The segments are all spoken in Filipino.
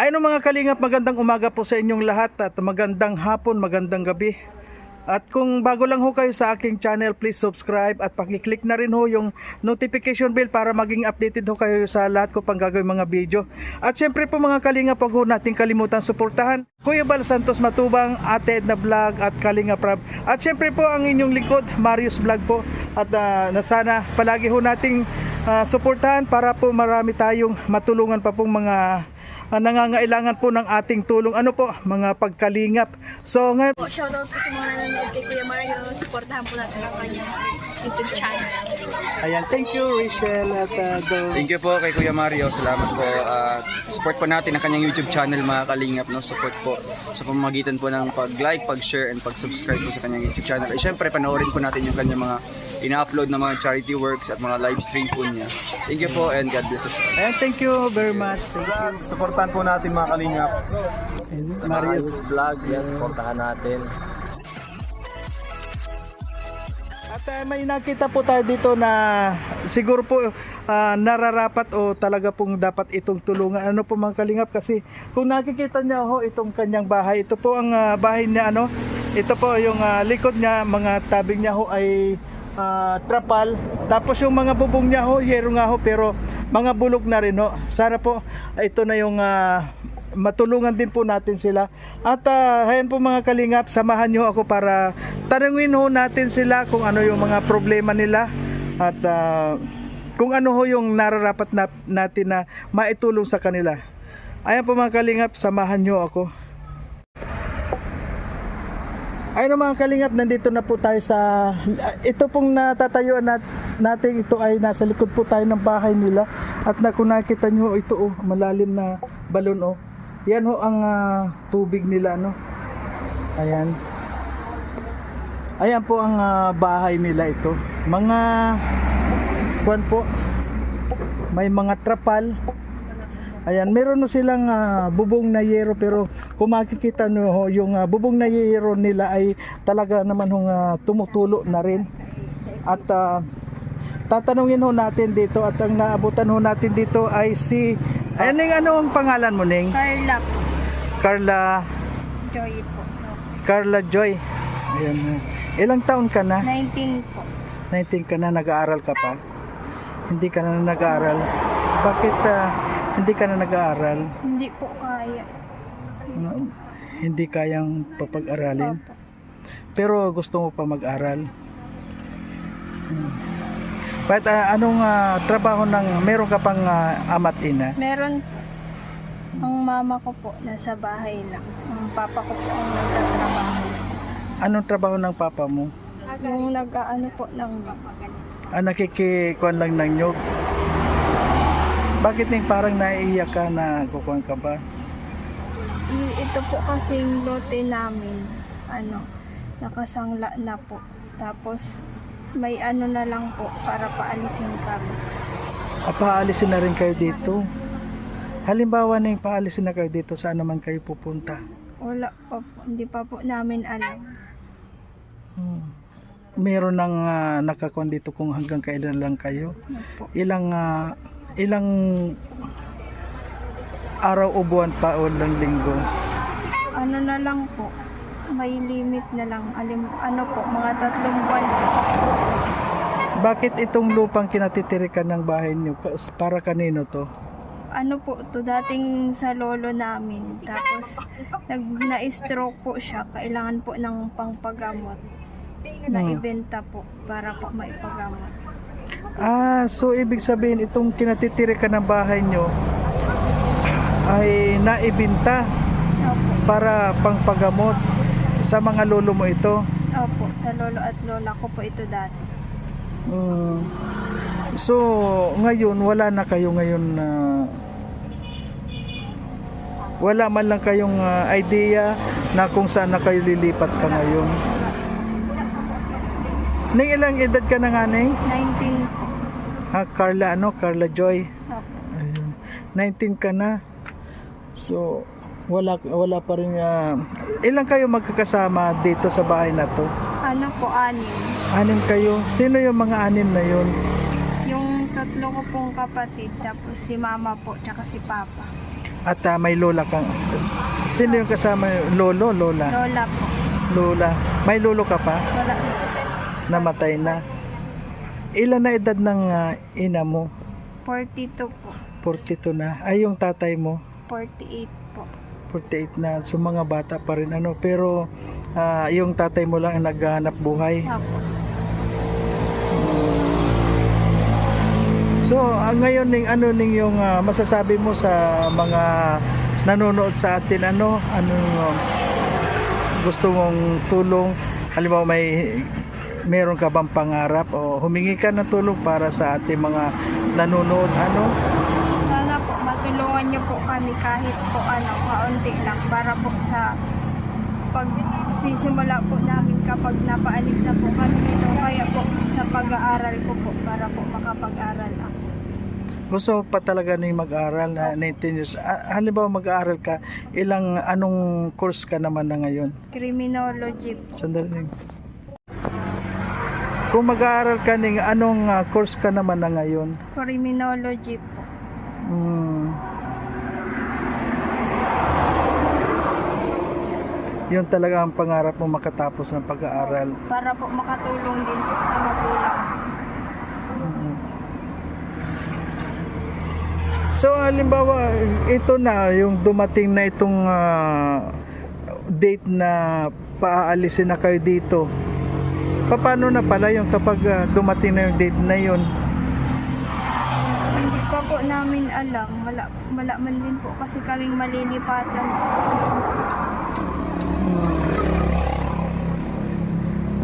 Ayun mga kalingap, magandang umaga po sa inyong lahat at magandang hapon, magandang gabi. At kung bago lang ho kayo sa aking channel, please subscribe at pakiclick na rin ho yung notification bell para maging updated ho kayo sa lahat ko pang gagawin mga video. At syempre po mga kalingap, huwag ho nating kalimutan suportahan. Kuya Bal Santos Matubang, Ate Edna Vlog at Kalinga Prab. At syempre po ang inyong lingkod, Marius Vlog po. At ah, na sana palagi ho nating ah, suportahan para po marami tayong matulungan pa pong mga ah, nangangailangan po ng ating tulong. Ano po, mga pagkalingap. So ngayon Po, shoutout po sa mga nanonood kay Kuya Mario. Supportahan po natin ang kanyang YouTube channel. Ayan, thank you Rachel at uh, Dol. Thank you po kay Kuya Mario. Salamat po. At support po natin ang kanyang YouTube channel mga kalingap. No? Support po sa pamamagitan po ng pag-like, pag-share, and pag-subscribe po sa kanyang YouTube channel. At syempre, panoorin po natin yung kanyang mga ina-upload na mga charity works at mga live stream po niya. Thank you po and God bless us. Ayan, thank you very much. Thank you. Vlog, supportan po natin mga kalingap. And Marius. vlog, yan, supportahan natin. At uh, may nakita po tayo dito na siguro po ah, nararapat o talaga pong dapat itong tulungan. Ano po mga kalingap kasi kung nakikita niya ho itong kanyang bahay, ito po ang ah, bahay niya ano. Ito po yung ah, likod niya, mga tabing niya ho ay ah, trapal. Tapos yung mga bubong niya ho, yero nga ho pero mga bulok na rin ho. Sana po ito na yung ah, matulungan din po natin sila. At uh, ayan po mga kalingap, samahan nyo ako para tanungin ho natin sila kung ano yung mga problema nila at ah, kung ano ho yung nararapat na, natin na maitulong sa kanila. Ayan po mga kalingap, samahan nyo ako. Ayun mga kalingap, nandito na po tayo sa ito pong natatayuan nat, natin ito ay nasa likod po tayo ng bahay nila at na kung nakita nyo ito oh, malalim na balon oh. Yan ho ang ah, tubig nila no. Ayan. Ayan po ang ah, bahay nila ito. Mga kuan po. May mga trapal. Ayan, meron no silang ah, bubong na yero pero kung makikita nyo ho, yung ah, bubong na yero nila ay talaga naman hong ah, tumutulo na rin. At ah, tatanungin ho natin dito at ang naabutan ho natin dito ay si Ayan Ning, ano ang pangalan mo Ning? Carla. Carla Joy po. Carla Joy. Ayan. ah. Ilang taon ka na? 19 po. 19 ka na, nag-aaral ka pa? Hindi ka na nag-aaral. Bakit ah, hindi ka na nag-aaral? Hindi po kaya. Ano, hindi kayang papag-aralin? Pero gusto mo pa mag-aral? Hmm. But ah, anong ah, trabaho ng meron ka pang ah, ama't ina? Meron ang mama ko po nasa bahay lang. Ang papa ko po ang nagtatrabaho. Anong trabaho ng papa mo? Yung nag-ano po ng Ah, nakikikuan lang ng nyog. Bakit ning parang naiiyak ka na kukuhan ka ba? Ito po kasing lote namin. Ano, nakasangla na po. Tapos may ano na lang po para paalisin kami. Ah, paalisin na rin kayo dito. Halimbawa na yung paalisin na kayo dito, saan naman kayo pupunta? Wala pa po. Hindi pa po namin alam. Hmm. Meron nang uh, nakakuan dito kung hanggang kailan lang kayo. Ilang ah, ilang araw o buwan pa o lang linggo. Ano na lang po. May limit na lang. Alim, ano po, mga tatlong buwan po. Bakit itong lupang kinatitirikan ng bahay niyo? Para kanino to? Ano po, to dating sa lolo namin. Tapos, nag, na-stroke po siya. Kailangan po ng pangpagamot. Naibenta po para po maipagamot. Ah, so ibig sabihin itong kinatitirikan ng bahay niyo ay naibinta Opo. para pangpagamot sa mga lolo mo ito. Opo, sa lolo at lola ko po ito dati. Mm. So, ngayon wala na kayo ngayon na wala man lang kayong ah, idea na kung saan na kayo lilipat sa ngayon. Ning ilang edad ka na nga, Ning? 19 po. Ha, Carla, ano? Carla Joy. Opo. Ayun. 19 ka na. So, wala wala pa rin ah, ilang kayo magkakasama dito sa bahay na to? Ano po, anim. Anim kayo. Sino yung mga anim na yun? Yung tatlong ko pong kapatid, tapos si mama po, tsaka si papa. At ah, may lola kang... Sino yung kasama? Lolo? Lola? Lola po. Lola. May lolo ka pa? Wala. Namatay na. Ilan na edad ng ah, ina mo? 42 po. 42 na. Ay, yung tatay mo? 48 po. 48 na. So, mga bata pa rin. Ano? Pero, ah, yung tatay mo lang ang naghahanap buhay. Apo. So, ah, ngayon ning ano ning yung ah, masasabi mo sa mga nanonood sa atin ano ano gusto mong tulong halimbawa may meron ka bang pangarap o humingi ka ng tulong para sa ating mga nanonood ano Sana po matulungan niyo po kami kahit po ano, kaunti lang para po sa pag sisimula po namin kapag napaalis na po kami dito kaya po sa pag-aaral ko po para po makapag-aral ako. gusto pa talaga ning mag-aral na 19 years Ah, halimbawa mag-aaral ka ilang anong course ka naman na ngayon Criminology po. Sandali. Kung mag-aaral ka ning anong ah, course ka naman na ngayon? Criminology po. Hmm. Yun talaga ang pangarap mo makatapos ng pag-aaral. Para po makatulong din po sa magulang. Mm. So halimbawa ito na yung dumating na itong ah, date na paaalisin na kayo dito. Paano na pala yung kapag ah, dumating na yung date na yun? Hindi pa po namin alam. Wala, wala man din po kasi kaming malilipatan.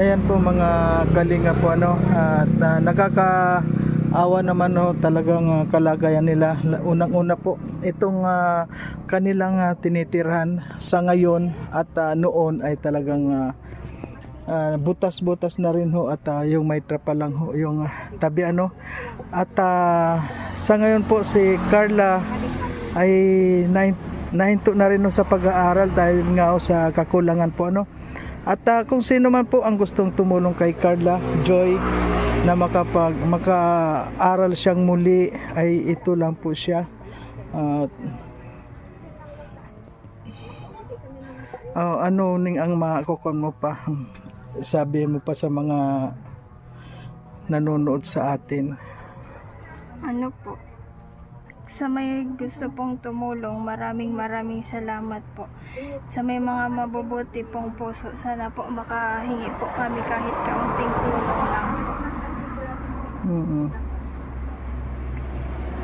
Ayan po mga kalinga po ano at ah, nakakaawa naman no talagang ah, kalagayan nila. La- Unang-una po itong ah, kanilang ah, tinitirhan sa ngayon at ah, noon ay talagang ah, butas-butas na rin ho at ah, yung may trapa lang ho yung ah, tabi ano. At ah, sa ngayon po si Carla ay nine- nahinto na rin ho sa pag-aaral dahil nga ho sa kakulangan po ano. At ah, kung sino man po ang gustong tumulong kay Carla Joy na makapag maka-aral siyang muli ay ito lang po siya. At Ah, ano ning ang makakukon mo pa? Sabi mo pa sa mga nanonood sa atin. Ano po? Sa may gusto pong tumulong, maraming maraming salamat po. Sa may mga mabubuti pong puso, sana po makahingi po kami kahit kaunting tulong lang po. Mm.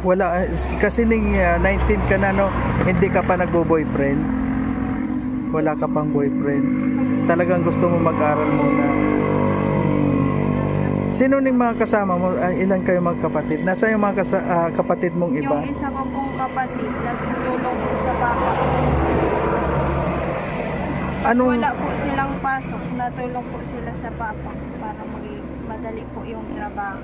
Wala eh, kasi ning ah, 19 ka na no, hindi ka pa nagbo-boyfriend. Wala ka pang boyfriend. Talagang gusto mo mag-aral muna. Sino ning mga kasama mo? Ah, ilan kayo magkapatid? Nasa yung mga kasa- ah, kapatid mong iba? Yung isa ko pong kapatid, nagtutulong po sa papa ko. Anong Wala po silang pasok, natulong po sila sa papa para maging madali po yung trabaho.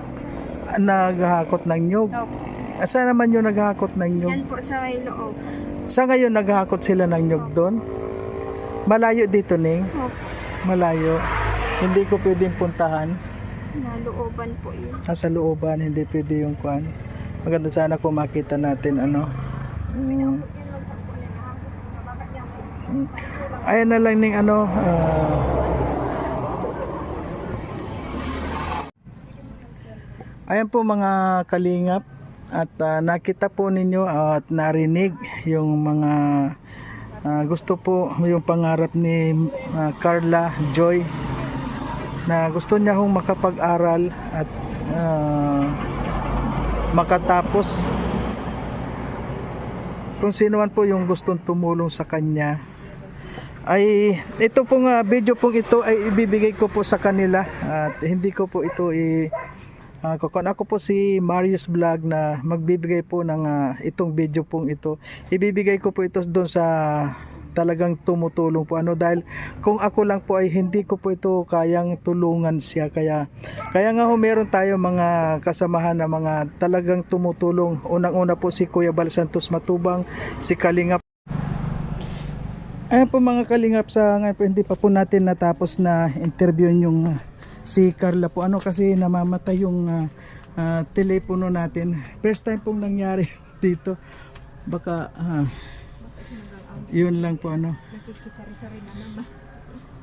naghahakot ng nyog? Opo. Ah, Saan naman yung naghahakot ng nyog? Yan po sa may loob. Sa ngayon naghahakot sila ng nyog doon? Malayo dito ning? Opo. Malayo. Hindi ko pwedeng puntahan. Nalooban po yun. nasa looban, hindi pwede yung kwan. Maganda sana kung makita natin ano. Mm. Ayan na lang ning ano. ah, ayan po mga kalingap at ah, nakita po ninyo at narinig yung mga ah, gusto po yung pangarap ni ah, Carla Joy na gusto niya hong makapag-aral at ah, makatapos. Kung sino man po yung gustong tumulong sa kanya. Ay ito pong ah, video pong ito ay ibibigay ko po sa kanila at hindi ko po ito i uh, ako po si Marius Vlog na magbibigay po ng ah, itong video pong ito. Ibibigay ko po ito doon sa talagang tumutulong po. Ano dahil kung ako lang po ay hindi ko po ito kayang tulungan siya. Kaya kaya nga ho meron tayo mga kasamahan na mga talagang tumutulong. Unang-una po si Kuya Bal Santos Matubang si Kalingap. Ayan po mga kalingap sa ngayon po hindi pa po natin natapos na interview yung uh, si Carla po. Ano kasi namamatay yung uh, ah, telepono natin. First time pong nangyari dito. Baka ah, yun lang po ano.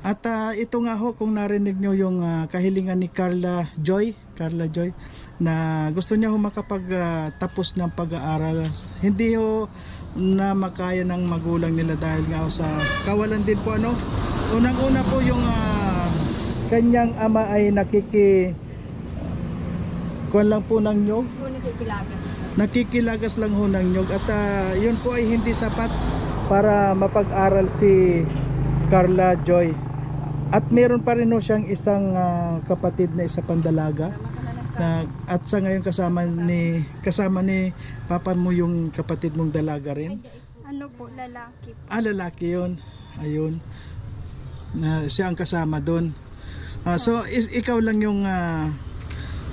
At ah, ito nga ho kung narinig nyo yung ah, kahilingan ni Carla Joy, Carla Joy na gusto niya ho makapagtapos ng pag-aaral. Hindi ho na makaya ng magulang nila dahil nga ho sa kawalan din po ano. Unang-una po yung ah, kanyang ama ay nakiki kuwan lang po ng nyog nakikilagas lang ho ng nyog at ah, yun po ay hindi sapat para mapag-aral si Carla Joy. At meron pa rin ho siyang isang ah, kapatid na isa pandalaga na at sa ngayon kasama ni kasama ni papa mo yung kapatid mong dalaga rin? Ano po, lalaki po. ah lalaki yun. Ayun. Na siya ang kasama doon Ah, so is, ikaw lang yung ah,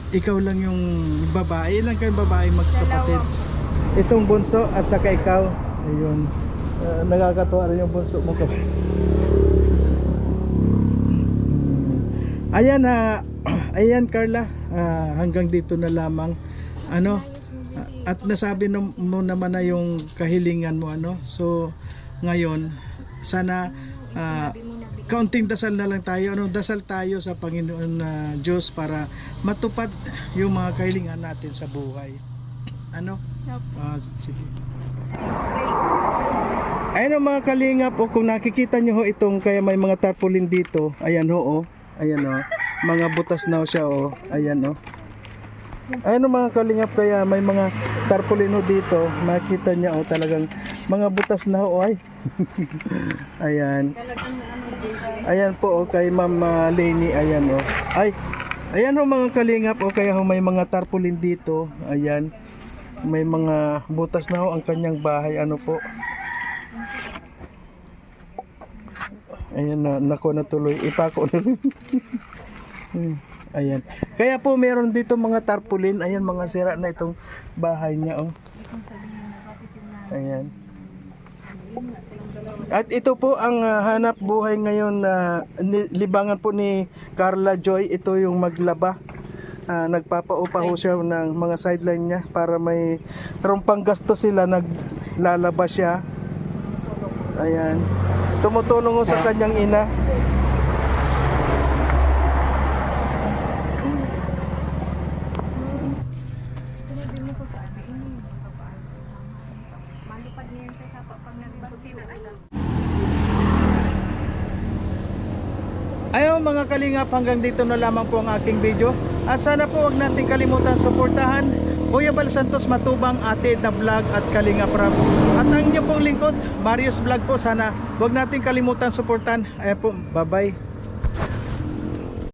ikaw lang yung babae. Ilan kayong babae magkapatid? Dalawa itong bunso at saka ikaw. Ayun Ah, nakakatuwa rin yung bunso mo. Kapatid ayan ha ayan Carla. Ah, hanggang dito na lamang. Ano? Ah, at nasabi no- mo naman na yung kahilingan mo ano? So ngayon sana ah, kaunting dasal na lang tayo. Ano dasal tayo sa Panginoon na Diyos para matupad yung mga kahilingan natin sa buhay. Ano. Ah, sige. Ayan o mga kalingap o kung nakikita nyo ho itong kaya may mga tarpaulin dito. Ayan ho o. Ayan o. Mga butas na ho siya o. Ayan o. Ayan o mga kalingap kaya may mga tarpaulin ho dito. Makita niya o talagang mga butas na ho. Ay. ayan. Ayan po o kay Ma'am ah, Lainey. Ayan o. Ay. Ayan ho mga kalingap o kaya ho may mga tarpaulin dito. Ayan may mga butas na ho ang kanyang bahay ano po ayan na nako na tuloy. Ipako na rin. Ayan. Kaya po meron dito mga tarpaulin. Ayan mga sira na itong bahay niya oh. Ayan. At ito po ang ah, hanap buhay ngayon na ni- libangan po ni Carla Joy. Ito yung maglaba. Ah, nagpapaupa ho siya ng mga sideline niya para may merong panggasto sila. Naglalaba siya. Ayan tumutulong ho sa kanyang ina. Ayaw mga kalingap hanggang dito na lamang po ang aking video. At sana po wag natin kalimutan suportahan Kuya Bal Santos Matubang Ate na Vlog at Kalingap Rap at ang inyo pong lingkod Marius Vlog po sana wag natin kalimutan suportahan ayan po bye bye